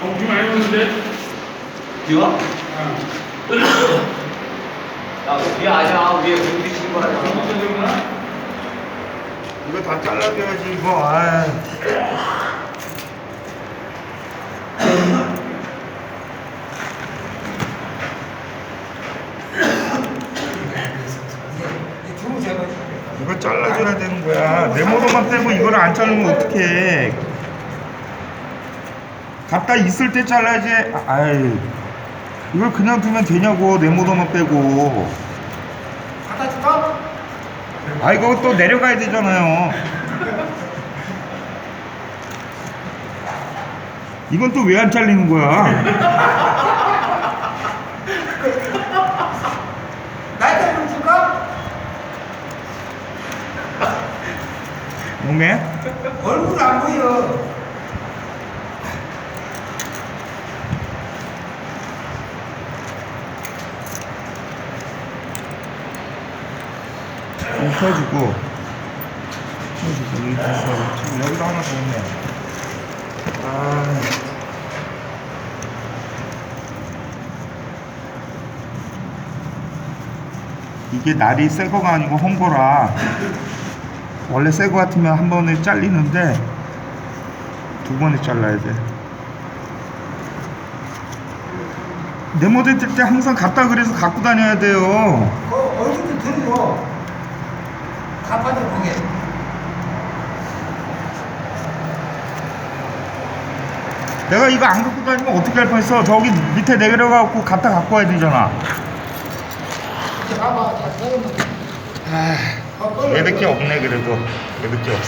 공기 많이 오는데? 비와? 야, 그게 아니야. 위에 공기 치는 거 아니야. 이거 다 잘라줘야지 이거. 아. 이거 잘라줘야 되는 거야. 네모도만 빼고 이걸 안 자르면 어떡해. 갖다 있을 때 잘라야지. 아, 아이. 이걸 그냥 두면 되냐고, 네모도만 빼고. 갖다 줄까? 아, 이거 또 내려가야 되잖아요. 이건 또 왜 안 잘리는 거야? 나이트 좀 줄까? 몸에? 얼굴 안 보여. 좀 펴주고 펴주고 여기 있어 지금 여기도 하나 더 있네 아. 이게 날이 새 거가 아니고 헌 거라 원래 새 거 같으면 한 번에 잘리는데 두 번에 잘라야 돼. 네모될 때 항상 갖다 그래서 갖고 다녀야 돼요. 그 얼굴 좀 들어 줘. 가판을 보게. 내가 이거 안 갖고 다니면 어떻게 할 뻔했어? 저기 밑에 내려가고 갖다 갖고 와야 되잖아. 봐봐. 자, 내려놓게. 아, 얘밖에 없네 그래도 얘밖에 없어.